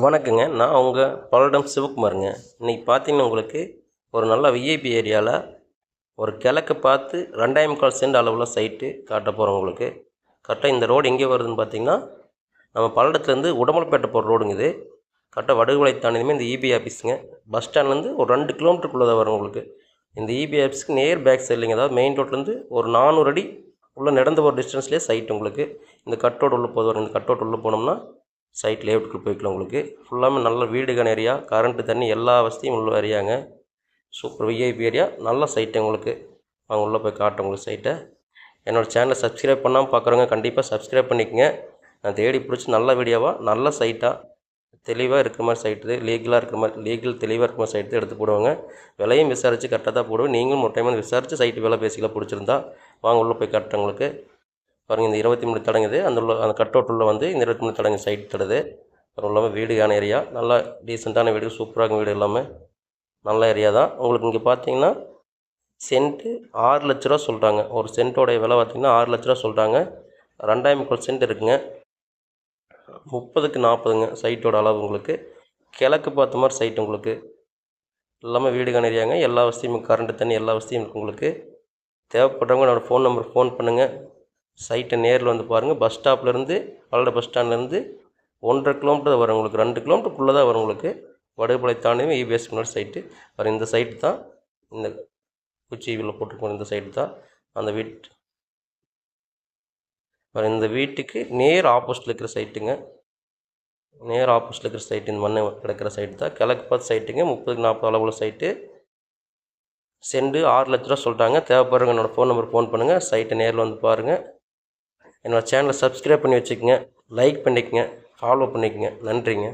வணக்கங்க. நான் உங்கள் பல்லடம் சிவகுமாருங்க. இன்றைக்கி பார்த்தீங்கன்னா உங்களுக்கு ஒரு நல்ல விஐபி ஏரியாவில் ஒரு கிழக்கு பார்த்து ரெண்டாயிரம் முக்கால் சென்ட் அளவில் சைட்டு காட்ட போகிறோம் உங்களுக்கு. கரெக்டாக இந்த ரோடு எங்கே வருதுன்னு பார்த்தீங்கன்னா நம்ம பல்லடத்துலேருந்து உடமலைப்பேட்டை போகிற ரோடுங்க இது. கரெக்டாக வடுகுலை தாண்டியுமே இந்த இபி ஆஃபீஸுங்க பஸ் ஸ்டாண்ட்லேருந்து ஒரு ரெண்டு கிலோமீட்டருக்குள்ளே தான் வரும் உங்களுக்கு. இந்த இபி ஆஃபீஸ்க்கு நேர் பேக் சைட்லிங்க அதாவது மெயின் ரோட்லேருந்து ஒரு நானூறு அடி உள்ளே நடந்து போகிற டிஸ்டன்ஸ்லேயே சைட் உங்களுக்கு. இந்த கட்டோடு உள்ளே போதும் இந்த கட்டோடு உள்ளே போனோம்னா சைட் லேஅவுட்டுக்கு போய்க்கலாம் உங்களுக்கு. ஃபுல்லாமே நல்ல வீடுகான ஏரியா கரண்ட்டு தண்ணி எல்லா வசதியும் உள்ள ஏரியாங்க சூப்பர் விஐபி ஏரியா நல்ல சைட்டு உங்களுக்கு. அவங்க உள்ளே போய் காட்டுறேன் உங்களுக்கு சைட்டை என்னோடய சேனலை சப்ஸ்கிரைப் பண்ணாமல் பார்க்குறவங்க கண்டிப்பாக சப்ஸ்கிரைப் பண்ணிக்கங்க. நான் தேடி பிடிச்சி நல்ல வீடியோவாக நல்ல சைட்டாக தெளிவாக இருக்கிற மாதிரி சைட்டு லீகலாக இருக்கிற மாதிரி லீகல் தெளிவாக இருக்கிற மாதிரி சைட்டு எடுத்து போடுவாங்க. விலையும் விசாரித்து கரெக்டாக தான் போடுவேன். நீங்களும் ஒரு டைம் வந்து விசாரித்து சைட்டு விலை பேசிக்கலாம். பிடிச்சிருந்தா வாங்க உள்ளே போய் காட்டுறேன் உங்களுக்கு. பாருங்கள் இந்த இருபத்தி மூணு தடங்குது அந்த உள்ள அந்த கட்டோட்டுள்ள வந்து இந்த இருபத்தி மூணு தடங்கு சைட் தடுது. அப்புறம் இல்லாமல் வீடுக்கான ஏரியா. நல்லா டீசெண்டான வீடு சூப்பராக வீடு எல்லாமே. நல்ல ஏரியா தான். உங்களுக்கு இங்கே பார்த்தீங்கன்னா சென்ட்டு ஆறு லட்ச ரூபா சொல்கிறாங்க ஒரு சென்ட்டோடைய விலை பார்த்தீங்கன்னா ஆறு லட்ச ரூபா சொல்கிறாங்க ரெண்டாயிரம் முக்கால் சென்ட் இருக்குங்க. முப்பதுக்கு நாற்பதுங்க சைட்டோட அளவு உங்களுக்கு. கிழக்கு பார்த்த மாதிரி சைட் உங்களுக்கு. எல்லாமே வீடுக்கான ஏரியாங்க. எல்லா வசதியும் கரண்ட்டு தண்ணி எல்லா வசதியும் இருக்குது உங்களுக்கு. தேவைப்படுறவங்க என்னோடய ஃபோன் நம்பர் ஃபோன் பண்ணுங்கள் சைட்டை நேரில் வந்து பாருங்கள் பஸ் ஸ்டாப்லேருந்து பல்லட பஸ் ஸ்டாண்ட்லேருந்து ஒன்றரை கிலோமீட்டர் வரும் உங்களுக்கு. ரெண்டு கிலோமீட்டருக்குள்ளே தான் வரும் உங்களுக்கு. வடுகுப்பளை தாண்டியும் இபிஎஸ் முன்னாடி சைட்டு. வரும் இந்த சைட்டு தான். இந்த குச்சிவில் போட்டிருக்கோம் இந்த சைட்டு தான். அந்த வீட் வரும் இந்த வீட்டுக்கு நேர் ஆப்போசிட்டில் இருக்கிற சைட்டுங்க. நேர் ஆப்போசிட்டில் இருக்கிற சைட்டு இந்த மண்ணை கிடக்கிற சைட்டு தான். கிழக்கு பார்த்து சைட்டுங்க. முப்பதுக்கு நாற்பது அளவுள்ள சைட்டு. செண்டு ஆறு லட்ச ரூபா சொல்லிட்டாங்க. தேவைப்படுறவங்க என்னோடய ஃபோன் நம்பர் ஃபோன் பண்ணுங்கள் சைட்டை நேரில் வந்து பாருங்கள் என்னோடய சேனலை சப்ஸ்கிரைப் பண்ணி வச்சுக்கோங்க லைக் பண்ணிக்கங்க ஃபாலோ பண்ணிக்கங்க. நன்றிங்க.